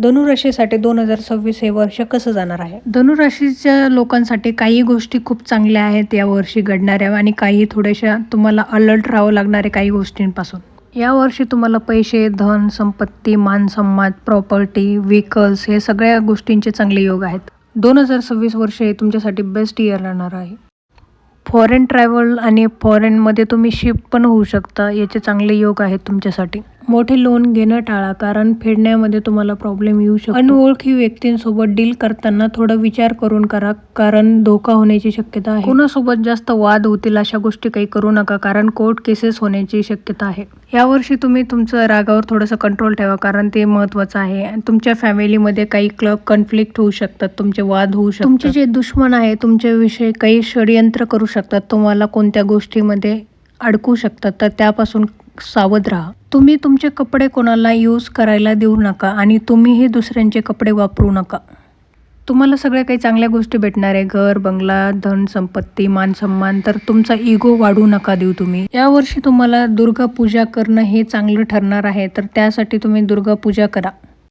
धनुराशीसाठी दोन हजार सव्वीस हे वर्ष कसं जाणार आहे? धनुराशीच्या लोकांसाठी काही गोष्टी खूप चांगल्या आहेत या वर्षी घडणाऱ्या आणि काही थोड्याशा तुम्हाला अलर्ट राहावं लागणाऱ्या काही गोष्टींपासून. या वर्षी तुम्हाला पैसे धन संपत्ती मान सन्मान प्रॉपर्टी व्हेकल्स हे सगळ्या गोष्टींचे चांगले योग आहेत. दोन हजार सव्वीस वर्ष हे तुमच्यासाठी बेस्ट इयर राहणार आहे. फॉरेन ट्रॅव्हल आणि फॉरेनमध्ये तुम्ही शिफ्ट पण होऊ शकता याचे चांगले योग आहेत तुमच्यासाठी. मोठे लोन घेणं टाळा कारण फेडण्यामध्ये तुम्हाला प्रॉब्लेम येऊ शकतो. अनोळखी व्यक्तींसोबत डील करताना थोडा विचार करून करा कारण धोका होण्याची शक्यता आहे. कोणासोबत जास्त वाद होतील अशा गोष्टी काही करू नका कारण कोर्ट केसेस होण्याची शक्यता आहे. यावर्षी तुम्ही तुमचं रागावर थोडंसं कंट्रोल ठेवा कारण ते महत्त्वाचं आहे. आणि तुमच्या फॅमिलीमध्ये काही क्लब कन्फ्लिक्ट होऊ शकतात तुमचे वाद होऊ शकतात. तुमचे जे दुश्मन आहे तुमच्याविषयी काही षडयंत्र करू शकतात. तुम्हाला कोणत्या गोष्टीमध्ये अडकू शकतात तर त्यापासून सावध राहा. तुम्ही तुमचे कपडे कोणाला यूज करायला देऊ नका आणि तुम्हीही दुसऱ्यांचे कपडे वापरू नका. तुम्हाला सगळ्या काही चांगल्या गोष्टी भेटणार आहे. घर बंगला धन संपत्ती मान सन्मान तर तुमचा इगो वाढू नका देऊ तुम्ही. यावर्षी तुम्हाला दुर्गा पूजा करणं हे चांगलं ठरणार आहे तर त्यासाठी तुम्ही दुर्गा पूजा करा.